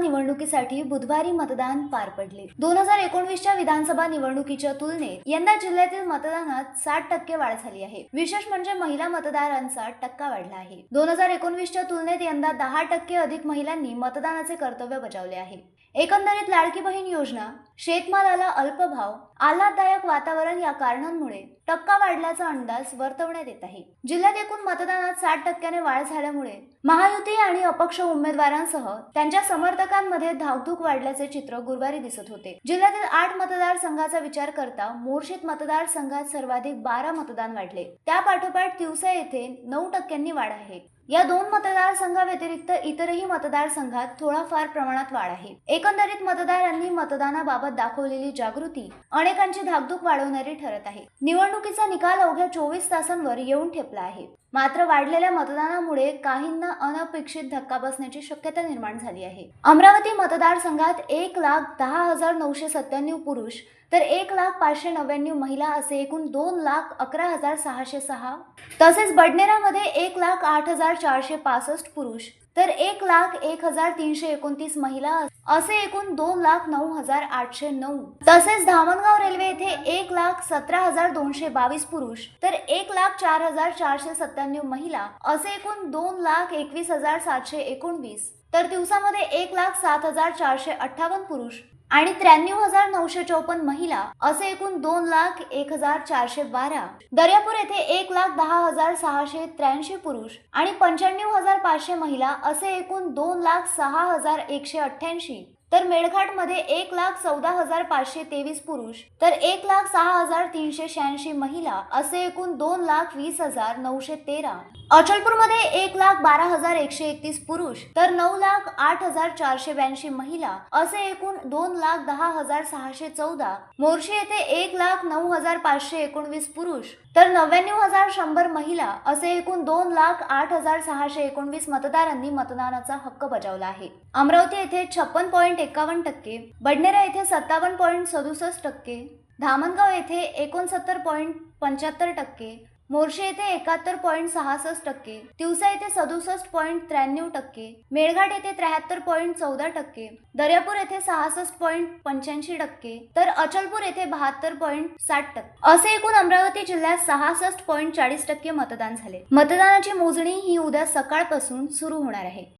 निवडणुकीसाठी बुधवारी मतदान पार पडले. दोन हजार एकोणवीसच्या विधानसभा निवडणुकीच्या तुलनेत यंदा जिल्ह्यातील मतदानात साठ टक्के वाढ झाली आहे. विशेष म्हणजे महिला मतदारांचा टक्का वाढला आहे. दोन हजार एकोणवीसच्या तुलनेत यंदा दहा टक्के अधिक महिलांनी मतदानाचे कर्तव्य बजावले आहे. एकंदरीत लाडकी बहीण योजना शेतमालाला अल्पभाव आल्हाददायक वातावरण या कारणांमुळे टक्का वाढल्याचा अंदाज वर्तवण्यात येत आहे. जिल्ह्यात एकूण मतदानात साठ टक्क्याने वाढ झाल्यामुळे महायुती आणि अपक्ष उमेदवारांसह त्यांच्या समर्थक मतदारसंघांमध्ये धावधूक वाढल्याचे चित्र गुरुवारी दिसत होते. जिल्ह्यातील आठ मतदारसंघाचा विचार करता मोर्शीत मतदारसंघात सर्वाधिक बारा मतदान वाढले. त्या पाठोपाठ तिवसा येथे नऊ टक्क्यांनी वाढ आहे. या दोन मतदारसंघाव्यतिरिक्त इतरही मतदारसंघात थोडाफार प्रमाणात वाढ आहे. एकंदरीत मतदारांनी मतदानाबाबत दाखवलेली जागृती अनेकांची धाकधूक वाढवणारी ठरत आहे. निवडणुकीचा निकाल अवघ्या चोवीस तासांवर येऊन ठेपला आहे. मात्र वाढलेल्या मतदानामुळे काहींना अनपेक्षित धक्का बसण्याची शक्यता निर्माण झाली आहे. अमरावती मतदारसंघात एक लाख दहा हजार नऊशे सत्त्याण्णव पुरुष तर एक लाख पाचशे नव्याण्णव महिला असे एकूण दोन लाख अकरा हजार सहाशे सहा. तसेच बडनेरामध्ये एक लाख आठ हजार चारशे पासष्ट पुरुष तर एक लाख एक हजार तीनशे एकोणतीस महिला असे एकूण दोन लाख नऊ हजार आठशे नऊ. तसेच धामणगाव रेल्वे येथे एक लाख सतरा हजार दोनशे बावीस पुरुष तर एक लाख चार हजार चारशे सत्त्याण्णव महिला असे एकूण दोन लाख एकवीस हजार सातशे एकोणवीस. तर दिवसामध्ये एक लाख सात हजार चारशे अठ्ठावन्न पुरुष आणि त्र्याण्णव हजार नऊशे चौपन्न महिला असे एकूण दोन लाख एक हजार चारशे बारा. दर्यापूर येथे एक लाख दहा हजार सहाशे त्र्याऐंशी पुरुष आणि पंच्याण्णव हजार पाचशे महिला असे एकूण दोन लाख सहा हजार एकशे अठ्ठ्याऐंशी. तर मेळघाटमध्ये एक लाख चौदा हजार पाचशे तेवीस पुरुष तर एक लाख सहा हजार तीनशे शहाऐंशी महिला असे एकूण दोन लाख वीस हजार नऊशे तेरा. अचलपूरमध्ये एक लाख बारा हजार एकशे एकतीस पुरुष तर नऊ लाख आठ हजार चारशे ब्याऐंशी महिला असे एकूण दोन लाख दहा हजार सहाशे चौदा. मोर्शी येथे एक लाख नऊ हजार पाचशे एकोणवीस पुरुष तर नव्याण्णव हजार शंभर महिला असे एकूण दोन लाख आठ हजार सहाशे एकोणवीस मतदारांनी मतदानाचा हक्क बजावला आहे. अमरावती येथे छप्पन पॉईंट पॉईंट एकावन्न टक्के बडनेरा येथे सत्तावन्न पॉईंट सदुसष्ट टक्के धामणगाव येथे एकोणसत्तर पॉईंट पंच्याहत्तर टक्के मोर्शी येथे एकाहत्तर पॉईंट सहासष्ट टक्के तिवसा येथे सदुसष्ट पॉईंट त्र्याण्णव टक्के मेळघाट येथे त्र्याहत्तर पॉईंट चौदा टक्के दर्यापूर येथे सहासष्ट पॉईंट पंच्याऐंशी टक्के तर अचलपूर येथे बहात्तर पॉईंट साठ टक्के. असे एकूण अमरावती जिल्ह्यात सहासष्ट पॉईंट चाळीस टक्के मतदान झाले. मतदानाची मोजणी ही उद्या सकाळपासून सुरू होणार आहे.